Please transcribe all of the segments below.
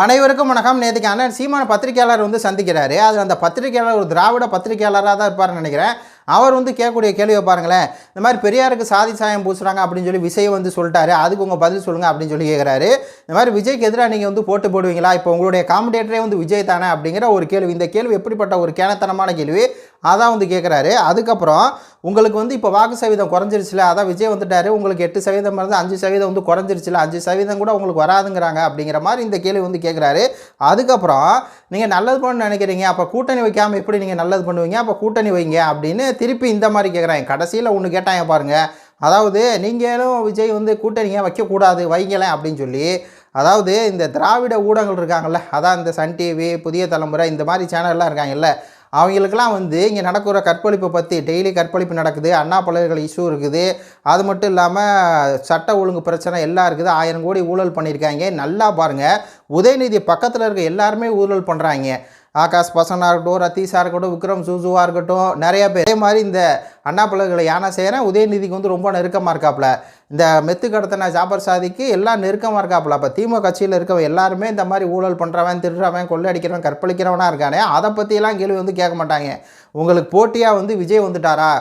அனைவருக்கும் வணக்கம். நேற்றுக்கு அண்ணன் சீமான பத்திரிகையாளர் வந்து சந்திக்கிறாரு. அதில் அந்த பத்திரிகையாளர் ஒரு திராவிட பத்திரிகையாளராக தான் இருப்பார்னு நினைக்கிறேன். அவர் வந்து கேட்கக்கூடிய கேள்வியை பாருங்களேன். இந்த மாதிரி பெரியாருக்கு சாதி சாயம் பூசுகிறாங்க அப்படின்னு சொல்லி விஜய் வந்து சொல்லிட்டாரு. அதுக்கு உங்கள் பதில் சொல்லுங்கள் அப்படின்னு சொல்லி கேட்குறாரு இந்த மாதிரி விஜய்க்கு எதிராக நீங்கள் வந்து போட்டு போடுவீங்களா? இப்போ உங்களுடைய காமெடியேட்டரே வந்து விஜய் தானே அப்படிங்கிற ஒரு கேள்வி. இந்த கேள்வி எப்படிப்பட்ட ஒரு கேனத்தனமான கேள்வி? அதான் வந்து கேட்குறாரு அதுக்கப்புறம் உங்களுக்கு வந்து இப்போ வாக்கு சதவீதம் குறைஞ்சிருச்சுல அதான் விஜய் வந்துட்டாரு. உங்களுக்கு எட்டு சதவீதம் இருந்து அஞ்சு சதவீதம் வந்து குறைஞ்சிருச்சுல அஞ்சு சதவீதம் கூட உங்களுக்கு வராதுங்கிறாங்க அப்படிங்கிற மாதிரி இந்த கேள்வி வந்து கேட்குறாரு அதுக்கப்புறம் நீங்கள் நல்லது பண்ண நினைக்கிறீங்க. அப்போ கூட்டணி வைக்காமல் எப்படி நீங்கள் நல்லது பண்ணுவீங்க? அப்போ கூட்டணி வைங்க அப்படின்னு திருப்பி இந்த மாதிரி கேட்குறாங்க கடைசியில் ஒன்று கேட்டாங்க பாருங்கள் அதாவது நீங்களும் விஜய் வந்து கூட்டணிங்க வைக்கக்கூடாது வைங்களேன் அப்படின்னு சொல்லி அதாவது இந்த திராவிட ஊடகங்கள் இருக்காங்கல்ல அதான் இந்த சன் டிவி புதிய தலைமுறை இந்த மாதிரி சேனல்லாம் இருக்காங்கல்ல அவங்களுக்கெல்லாம் வந்து இங்கே நடக்கிற கற்பழிப்பை பற்றி டெய்லி கற்பழிப்பு நடக்குது அண்ணா பல்கலைக்கழக இஷ்யூ இருக்குது அது மட்டும் இல்லாமல் சட்ட ஒழுங்கு பிரச்சனை எல்லாம் இருக்குது ஆயிரம் கோடி ஊழல் பண்ணியிருக்காங்க. நல்லா பாருங்கள் உதயநிதி பக்கத்தில் இருக்க எல்லாருமே ஊழல் பண்ணுறாங்க ஆகாஷ் பசனாக இருக்கட்டும் ரத்தீஷாக இருக்கட்டும் விக்ரம் சூசுவாக இருக்கட்டும் நிறைய பேர். அதே மாதிரி இந்த அண்ணா பிள்ளைகளை யானை செய்கிறேன் உதயநிதிக்கு வந்து ரொம்ப நெருக்கமாக இருக்காப்புல இந்த மெத்து கடத்தின ஜாபர் சாதிக்கு எல்லாம் நெருக்கமாக இருக்காப்புல. அப்போ திமுக கட்சியில் இருக்கவன் எல்லாருமே இந்த மாதிரி ஊழல் பண்ணுறவன் திருடுறவன் கொள்ளையடிக்கிறவன் கற்பழிக்கிறவனாக இருக்கானே? அதை பற்றியெல்லாம் கேள்வி வந்து கேட்க மாட்டாங்க. உங்களுக்கு போட்டியாக வந்து விஜய் வந்துட்டாரா?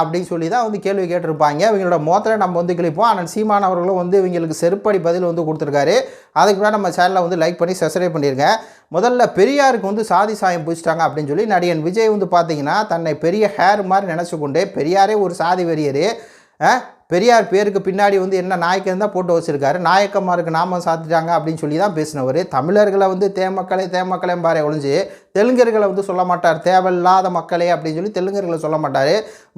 அப்படின்னு சொல்லி தான் வந்து கேள்வி கேட்டிருப்பாங்க. இவங்களோட மோத்தரை நம்ம வந்து கிழிப்போம். ஆனால் சீமான் அவர்களும் வந்து இவங்களுக்கு செருப்படி பதில் வந்து கொடுத்துருக்காரு. அதுக்கு கூட நம்ம சேனலை வந்து லைக் பண்ணி சப்ஸ்கிரைப் பண்ணியிருங்க முதல்ல பெரியாருக்கு வந்து சாதி சாயம் பிடிச்சிட்டாங்க அப்படின்னு சொல்லி நடிகன் விஜய் வந்து பார்த்தீங்கன்னா தன்னை பெரிய ஹேர் மாதிரி நினச்சி கொண்டு பெரியாரே ஒரு சாதி வெறியர். பெரியார் பேருக்கு பின்னாடி வந்து என்ன நாயக்கம் தான் போட்டு வச்சிருக்காரு. நாயக்கமாருக்கு நாமம் சாத்திட்டாங்க அப்படின்னு சொல்லி தான் பேசினவர். தமிழர்களை வந்து தேமக்களே தேமக்களே பாரு ஒழிஞ்சு தெலுங்கர்களை வந்து சொல்ல மாட்டார். தேவையில்லாத மக்களே அப்படின்னு சொல்லி தெலுங்கர்களை சொல்ல மாட்டார்.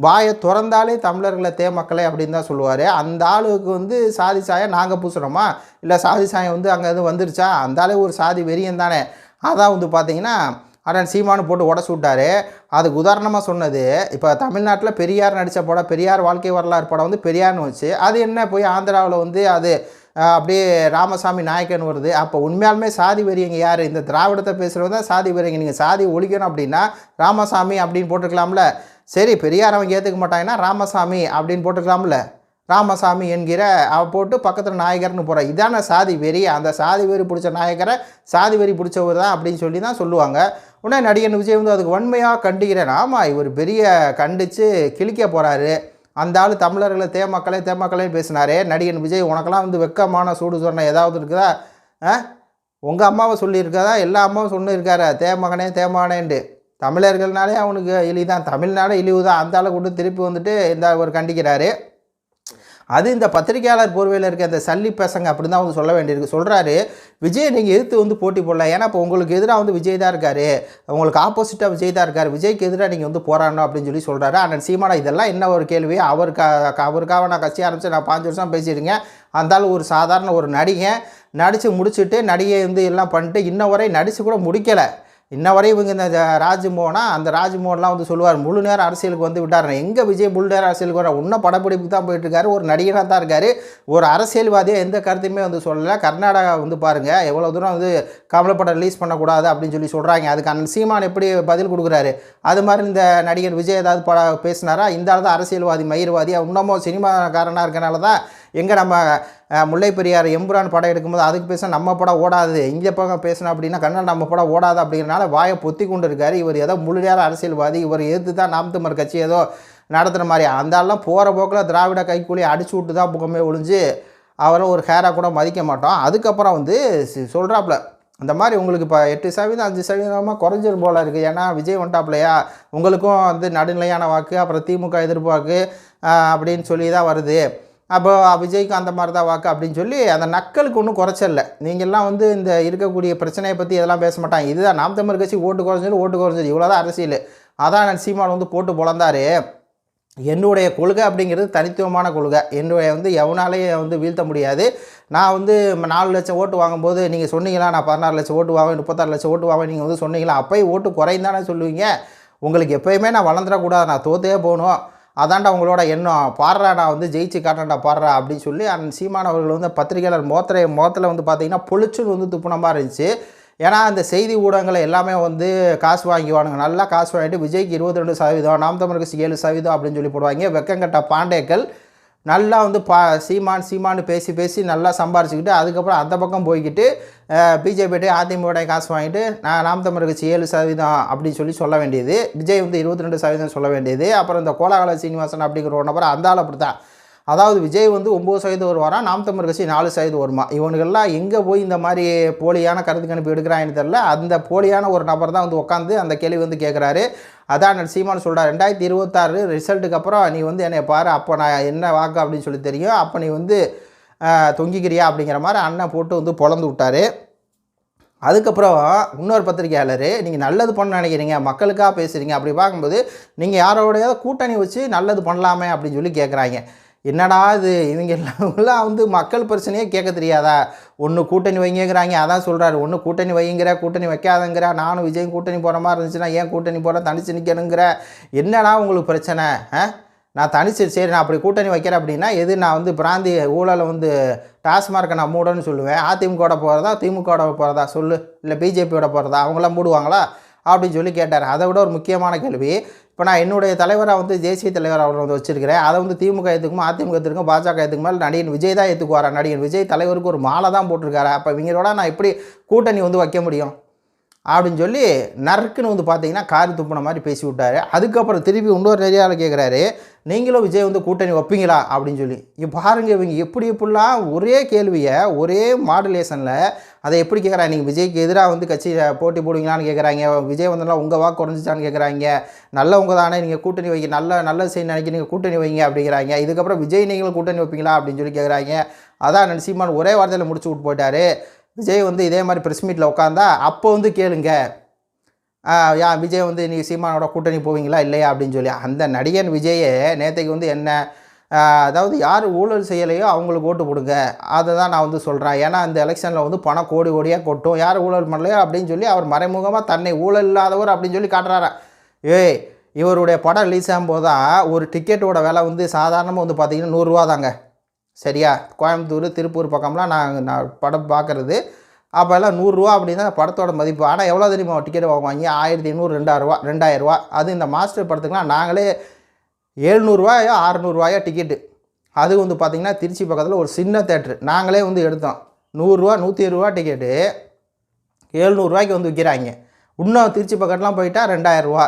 வாயை திறந்தாலே தமிழர்களை தேமக்களே அப்படின்னு தான் சொல்லுவார். அந்த ஆளுக்கு வந்து சாதி சாயம் நாங்கள் பூசுகிறோமா இல்லை சாதி சாயம் வந்து அங்கே எதுவும் வந்துருச்சா? அந்த ஆளே ஒரு சாதி வெறியன் தானே. அதான் வந்து பார்த்தீங்கன்னா அண்ணன் சீமானு போட்டு உடச்சு விட்டாரு. அதுக்கு உதாரணமாக சொன்னது இப்போ தமிழ்நாட்டில் பெரியார் நடித்த படம் பெரியார் வாழ்க்கை வரலாறு படம் வந்து பெரியார்னு வச்சு அது என்ன போய் ஆந்திராவில் வந்து அது அப்படியே ராமசாமி நாயக்கன் வருது. அப்போ உண்மையாலுமே சாதி வெறியங்க யார்? இந்த திராவிடத்தை பேசுகிறவங்க தான் சாதி வெறியங்க. நீங்கள் சாதி ஒழிக்கணும் அப்படின்னா ராமசாமி அப்படின்னு போட்டுக்கலாம்ல. சரி பெரியார் அவங்க ஏற்றுக்க மாட்டாங்கன்னா ராமசாமி அப்படின்னு போட்டுக்கலாம்ல. ராமசாமி என்கிற அவ போட்டு பக்கத்தில் நாயகர்னு போகிற இதான சாதி வெறி. அந்த சாதி வெறி பிடிச்ச நாயகரை சாதி வெறி பிடிச்சவர் தான் அப்படின்னு சொல்லி தான் சொல்லுவாங்க. உடனே நடிகன் விஜய் வந்து அதுக்கு வன்மையாக கண்டிக்கிறேன். ஆமாம் இவர் பெரிய கண்டித்து கிழிக்க போகிறாரு அந்த ஆள் தமிழர்களை தேமக்களே தேமக்களே பேசினாரே. நடிகன் விஜய் உனக்கெல்லாம் வந்து வெக்கமான சூடு சொன்ன ஏதாவது இருக்குதா? ஆ? உங்கள் அம்மாவை சொல்லியிருக்காதா? எல்லா அம்மாவும் சொல்லியிருக்காரு. தேமகனே தேமகனேன்ட்டு தமிழர்கள்னாலே அவனுக்கு இழிவு தான் தமிழ்னாலே இழிவு தான் அந்த ஆளை கொண்டு திருப்பி வந்துட்டு இந்த ஒரு கண்டிக்கிறாரு. அது இந்த பத்திரிகையாளர் போர்வையில் இருக்க இந்த சல்லி பசங்க அப்படி தான் வந்து சொல்ல வேண்டியிருக்கு. சொல்கிறாரு விஜய் நீங்கள் எதிர்த்து வந்து போட்டி போடலாம் ஏன்னா இப்போ உங்களுக்கு எதிராக வந்து விஜய் தான் இருக்காரு. உங்களுக்கு ஆப்போசிட்டாக விஜய் தான் இருக்கார். விஜய்க்கு எதிராக நீங்கள் வந்து போராடணும் அப்படின்னு சொல்லி சொல்கிறாரு ஆனால் சீமானா இதெல்லாம் என்ன ஒரு கேள்வி? அவருக்கா அவருக்காக நான் கட்சி ஆரம்பித்து நான் பாஞ்சு வருஷம் பேசியிருக்கேன். அந்தாலும் ஒரு சாதாரண ஒரு நடிகை நடித்து முடிச்சுட்டு நடிகை வந்து எல்லாம் பண்ணிட்டு இன்ன வரை நடித்து கூட முடிக்கலை. இன்ன வரை இவங்க இந்த ராஜ்மோகனா அந்த ராஜ்மோகன்லாம் வந்து சொல்லுவார் முழு நேரம் அரசியலுக்கு வந்து விட்டார் எங்கே விஜய் முழு நேரம் அரசியலுக்கு வர இன்னும் படப்பிடிப்புக்கு தான் போயிட்டுருக்காரு. ஒரு நடிகராக தான் இருக்கார். ஒரு அரசியல்வாதியாக எந்த கருத்தையுமே வந்து சொல்லலை. கர்நாடகா வந்து பாருங்கள் எவ்வளோ தூரம் வந்து கமலப்படம் ரிலீஸ் பண்ணக்கூடாது அப்படின்னு சொல்லி சொல்கிறாங்க அதுக்கு அண்ணன் சீமான் எப்படி பதில் கொடுக்குறாரு? அது மாதிரி இந்த நடிகர் விஜய் ஏதாவது பட பேசினாரா? இந்த ஆள் தான் அரசியல்வாதி மயிர்வாதி இன்னமும் சினிமாக்காரனாக இருக்கனால தான் எங்கே நம்ம முல்லை பெரியார் எம்புரான் படம் எடுக்கும்போது அதுக்கு பேச நம்ம படம் ஓடாது. இங்கே பக்கம் பேசணும் அப்படின்னா கண்ணன் நம்ம படம் ஓடாது அப்படிங்கிறனால வாயை பொத்தி கொண்டு இருக்கார். இவர் ஏதோ முழுநேர அரசியல்வாதி. இவர் எதிர்த்து தான் நாம் தமிழர் கட்சி ஏதோ நடத்துகிற மாதிரி. அந்த ஆள்லாம் போகிற போக்கில் திராவிட கைக்கூலி அடிச்சு விட்டு தான் புகமே ஒழிஞ்சு அவரை ஒரு ஹேராக கூட மதிக்க மாட்டோம். அதுக்கப்புறம் வந்து சொல்கிறாப்புல அந்த மாதிரி உங்களுக்கு இப்போ எட்டு சதவீதம் அஞ்சு சதவீதமாக குறைஞ்சிரும் போல இருக்குது ஏன்னா விஜய் வந்துட்டாப்லையா? உங்களுக்கும் வந்து நடுநிலையான வாக்கு அப்புறம் திமுக எதிர்பார்க்கு அப்படின்னு சொல்லி தான் வருது. அப்போ விஜய்க்கு அந்த மாதிரி தான் வாக்கு அப்படின்னு சொல்லி அந்த நக்கலுக்கு ஒன்றும் குறைச்சல நீங்கள்லாம் வந்து இந்த இருக்கக்கூடிய பிரச்சனையை பற்றி இதெல்லாம் பேச மாட்டாங்க. இதுதான் நாம் தமிழ் கட்சி ஓட்டு குறைஞ்சது ஓட்டு குறைஞ்சது இவ்வளோ தான் அரசியல். அதான் நான் சீமான் வந்து போட்டு பிறந்தார் என்னுடைய கொள்கை அப்படிங்கிறது தனித்துவமான கொள்கை. என்னுடைய வந்து எவனாலேயே வந்து வீழ்த்த முடியாது. நான் வந்து நாலு லட்சம் ஓட்டு வாங்கும்போது நீங்கள் சொன்னீங்களா நான் பதினாறு லட்சம் ஓட்டு வாங்குவேன் முப்பத்தாறு லட்சம் ஓட்டு வாங்குவேன் நீங்கள் வந்து சொன்னீங்களா? அப்போயும் ஓட்டு குறைந்தானே சொல்லுவீங்க. உங்களுக்கு எப்போயுமே நான் வளர்ந்துடக்கூடாது. நான் தோத்தே போகணும். அதான்டா உங்களோட எண்ணம். பாடுறா நான் வந்து ஜெயிச்சு காட்டுறேன்டா பாடுறா அப்படின்னு சொல்லி அந்த சீமான் அவர்கள் வந்து பத்திரிகையாளர் மோத்திரை மோத்தில் வந்து பார்த்திங்கன்னா பொழிச்சுன்னு வந்து துப்புனமாக இருந்துச்சு. ஏன்னா அந்த செய்தி ஊடகங்களை எல்லாமே வந்து காசு வாங்கிவானுங்க நல்லா காசு வாங்கிட்டு விஜய்க்கு இருபத்தி ரெண்டு சதவீதம் நாம் தமிழுக்கு ஏழு சதவீதம் அப்படின்னு சொல்லி போடுவாங்க. வெக்கங்கட்ட பாண்டேக்கள் நல்லா வந்து பா சீமான் சீமானு பேசி பேசி நல்லா சம்பாரிச்சுக்கிட்டு அதுக்கப்புறம் அந்த பக்கம் போய்கிட்டு பிஜேபிட்டே அதிமுக காசு வாங்கிட்டு நான் நாம் தமிழ் கட்சி ஏழு சதவீதம் அப்படின்னு சொல்லி சொல்ல வேண்டியது. விஜய் வந்து இருபத்தி ரெண்டு சதவீதம் சொல்ல வேண்டியது. அப்புறம் இந்த கோலாகல சீனிவாசன் அப்படிங்கிற ஒரு நபர் அந்த ஆள் அப்படி தான் அதாவது விஜய் வந்து ஒம்பது சதவீதம் வருவாரா? நாம் தமிழ் கட்சி நாலு சதவீதம் வருமா? இவனுக்கெல்லாம் எங்கே போய் இந்த மாதிரி போலியான கருத்து கணிப்பு எடுக்கிறாங்கன்னு தெரில அந்த போலியான ஒரு நபர் தான் வந்து உட்காந்து அந்த கேள்வி வந்து கேட்குறாரு அதான் சீமான் சொல்கிறார் ரெண்டாயிரத்தி இருபத்தாறு ரிசல்ட்டுக்கு அப்புறம் நீ வந்து என்னை பாரு அப்போ நான் என்ன வாக்கு அப்படின்னு சொல்லி தெரியும். அப்போ நீ வந்து தொங்கிக்கிறியா? அப்படிங்கிற மாதிரி அண்ணன் போட்டு வந்து பொழந்து விட்டார். அதுக்கப்புறம் இன்னொரு பத்திரிகையாளர் நீங்கள் நல்லது பண்ண நினைக்கிறீங்க மக்களுக்காக பேசுகிறீங்க அப்படி பார்க்கும்போது நீங்கள் யாரோடையாவது கூட்டணி வச்சு நல்லது பண்ணலாமே அப்படின்னு சொல்லி கேட்குறாங்க என்னடா இது? இவங்க எல்லாம் வந்து மக்கள் பிரச்சனையே கேட்க தெரியாதா? ஒன்று கூட்டணி வைங்கிறாங்க அதான் சொல்கிறாரு ஒன்று கூட்டணி வைங்கிற கூட்டணி வைக்காதங்கிற நானும் விஜயும் கூட்டணி போகிற மாதிரி இருந்துச்சுன்னா ஏன் கூட்டணி போகிற தனிச்சு நிற்கணுங்கிற என்னடா உங்களுக்கு பிரச்சனை? ஆ? நான் தனிச்சு சரி நான் அப்படி கூட்டணி வைக்கிறேன் அப்படின்னா எது? நான் வந்து பிராந்திய ஊழலை வந்து டாஸ்மார்க்கை நான் மூடன்னு சொல்லுவேன். அதிமுகவோட போகிறதா திமுகவோட போகிறதா சொல்லு. இல்லை பிஜேபியோட போகிறதா அவங்களாம் மூடுவாங்களா? அப்படின்னு சொல்லி கேட்டார். அதை விட ஒரு முக்கியமான கேள்வி இப்போ நான் என்னுடைய தலைவராக வந்து தேசிய தலைவர் அவர் வந்து வச்சிருக்கிறேன். அதை வந்து திமுக ஏற்றுக்குமா அதிமுக ஏற்றுக்கும் பாஜக ஏற்றுக்குமா மேலே நடிகன் விஜய் தான் ஏற்றுக்குவாரா நடிகன் விஜய் தலைவருக்கு ஒரு மாலை தான் போட்டிருக்காரு? அப்போ இவங்களோட நான் எப்படி கூட்டணி வந்து வைக்க முடியும்? அப்படின்னு சொல்லி நறுக்குன்னு வந்து பார்த்தீங்கன்னா காரி துப்புன மாதிரி பேசி விட்டாரு. அதுக்கப்புறம் திருப்பி இன்னொரு ஏரியாவில் கேட்குறாரு நீங்களும் விஜய் வந்து கூட்டணி வைப்பீங்களா? அப்படின்னு சொல்லி. இப்போ பாருங்க இவங்க எப்படி எப்படிலாம் ஒரே கேள்வியை ஒரே மாடுலேஷனில் அதை எப்படி கேட்குறாங்க நீங்கள் விஜய்க்கு எதிராக வந்து கட்சி போட்டி போடுவீங்களான்னு கேட்குறாங்க விஜய் வந்தெல்லாம் உங்கள் வாக்கு குறைஞ்சிச்சான்னு கேட்குறாங்க நல்லவங்க தானே நீங்கள் கூட்டணி வைக்க நல்ல நல்ல செய்ய நினைக்க நீங்கள் கூட்டணி வைங்க அப்படிங்கிறாங்க. இதுக்கப்புறம் விஜய் நீங்களும் கூட்டணி வைப்பீங்களா அப்படின்னு சொல்லி கேட்குறாங்க அதான் நரசிம்மான் ஒரே வார்த்தையில் முடிச்சு விட்டு போயிட்டாரு. விஜய் வந்து இதே மாதிரி ப்ரெஸ் மீட்டில் உட்காந்தா அப்போ வந்து கேளுங்க. யா விஜய் வந்து நீ சீமானோட கூட்டணி போவீங்களா இல்லையா அப்படின்னு சொல்லி. அந்த நடிகன் விஜயே நேற்றைக்கு வந்து என்ன அதாவது யார் ஊழல் செய்யலையோ அவங்களுக்கு ஓட்டு கொடுங்க அதை தான் நான் வந்து சொல்கிறேன் ஏன்னா இந்த எலெக்ஷனில் வந்து பணம் கோடி கோடியாக கொட்டும். யார் ஊழல் பண்ணலையோ அப்படின்னு சொல்லி அவர் மறைமுகமாக தன்னை ஊழல் இல்லாதவர் அப்படின்னு சொல்லி காட்டுறாரா. ஏய் இவருடைய படம் ரிலீஸ் ஆகும்போது தான் ஒரு டிக்கெட்டோட விலை வந்து சாதாரணமாக வந்து பார்த்திங்கன்னா நூறுரூவா தாங்க சரியா? கோயம்புத்தூர் திருப்பூர் பக்கம்லாம் நான் நான் படம் பார்க்குறது. அப்போல்லாம் நூறுரூவா அப்படின்னா படத்தோட மதிப்பு. ஆனால் எவ்வளோ தெரியுமா டிக்கெட் வாங்குவாங்க? ஆயிரத்தி ஐநூறு ரெண்டாயிரரூவா ரெண்டாயிரரூவா. அது இந்த மாஸ்டர் படத்துக்குலாம் நாங்களே எழுநூறுவாயோ அறநூறுவாயோ டிக்கெட்டு அது வந்து பார்த்திங்கன்னா திருச்சி பக்கத்தில் ஒரு சின்ன தேட்ரு. நாங்களே வந்து எடுத்தோம். நூறுரூவா நூற்றி இருபதுரூவா டிக்கெட்டு எழுநூறுவாய்க்கு வந்து விற்கிறாங்க. இன்னும் திருச்சி பக்கத்துலாம் போயிட்டால் ரெண்டாயிரரூவா.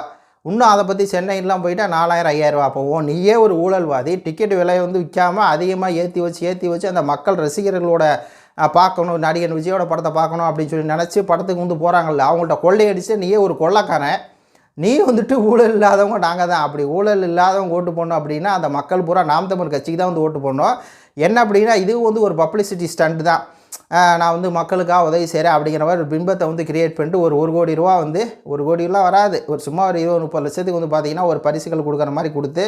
இன்னும் அதை பற்றி சென்னையெலாம் போயிட்டா நாலாயிரம் ஐயாயிரரூவா போவோம் நீயே ஒரு ஊழல்வாதி. டிக்கெட் விலையை வந்து விற்காம அதிகமாக ஏற்றி வச்சு ஏற்றி வச்சு அந்த மக்கள் ரசிகர்களோட பார்க்கணும் நடிகன் விஜயோட படத்தை பார்க்கணும் அப்படின்னு சொல்லி நினச்சி படத்துக்கு வந்து போகிறாங்கல்ல அவங்கள்ட்ட கொள்ளையடிச்சு நீயே ஒரு கொள்ளைக்காரன். நீ வந்துட்டு ஊழல் இல்லாதவங்க நாங்கள் தான். அப்படி ஊழல் இல்லாதவங்க ஓட்டு போடணும் அப்படின்னா அந்த மக்கள் பூரா நாம் தமிழ் கட்சிக்கு தான் வந்து ஓட்டு போடணும். என்ன அப்படின்னா இது வந்து ஒரு பப்ளிசிட்டி ஸ்டண்ட் தான். நான் வந்து மக்களுக்காக உதவி செய்கிறேன் அப்படிங்கிற மாதிரி ஒரு பிம்பத்தை வந்து கிரியேட் பண்ணிட்டு ஒரு ஒரு கோடி ரூபா வந்து ஒரு கோடிலாம் வராது. ஒரு சும்மா ஒரு இருபது முப்பது லட்சத்துக்கு வந்து பார்த்திங்கன்னா ஒரு பரிசுகள் கொடுக்குற மாதிரி கொடுத்து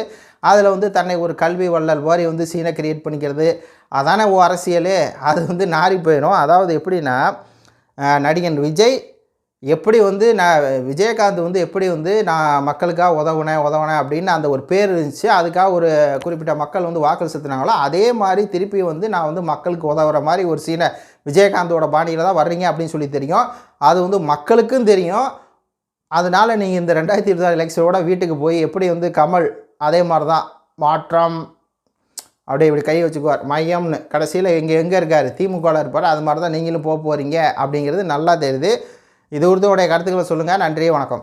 அதில் வந்து தன்னை ஒரு கல்வி வள்ளல் மாதிரி வந்து சீனை கிரியேட் பண்ணிக்கிறது. அதானே ஓ அரசியல். அது வந்து நாரி போயிடும். அதாவது எப்படின்னா நடிகன் விஜய் எப்படி வந்து நான் விஜயகாந்த் வந்து எப்படி வந்து நான் மக்களுக்காக உதவுனேன் உதவுனேன் அப்படின்னு அந்த ஒரு பேர் இருந்துச்சு. அதுக்காக ஒரு குறிப்பிட்ட மக்கள் வந்து வாக்கு செலுத்தினாங்களோ? அதே மாதிரி திருப்பி வந்து நான் வந்து மக்களுக்கு உதவுற மாதிரி ஒரு சீனை விஜயகாந்தோட பாணியில் தான் வர்றீங்க அப்படின்னு சொல்லி தெரியும். அது வந்து மக்களுக்கும் தெரியும். அதனால் நீங்கள் இந்த ரெண்டாயிரத்தி இருபத்தாறு எலெக்ஷனோட வீட்டுக்கு போய் எப்படி வந்து கமல் அதே மாதிரி தான் மாற்றம் அப்படியே இப்படி கை வச்சுக்குவார் மையம்னு. கடைசியில் எங்கே எங்கே இருக்கார்? திமுகவில் இருப்பார். அது மாதிரி தான் நீங்களும் போக போகிறீங்க அப்படிங்கிறது நல்லா தெரியுது. இது உறுதியோடைய கருத்துக்களை சொல்லுங்கள் நன்றி வணக்கம்.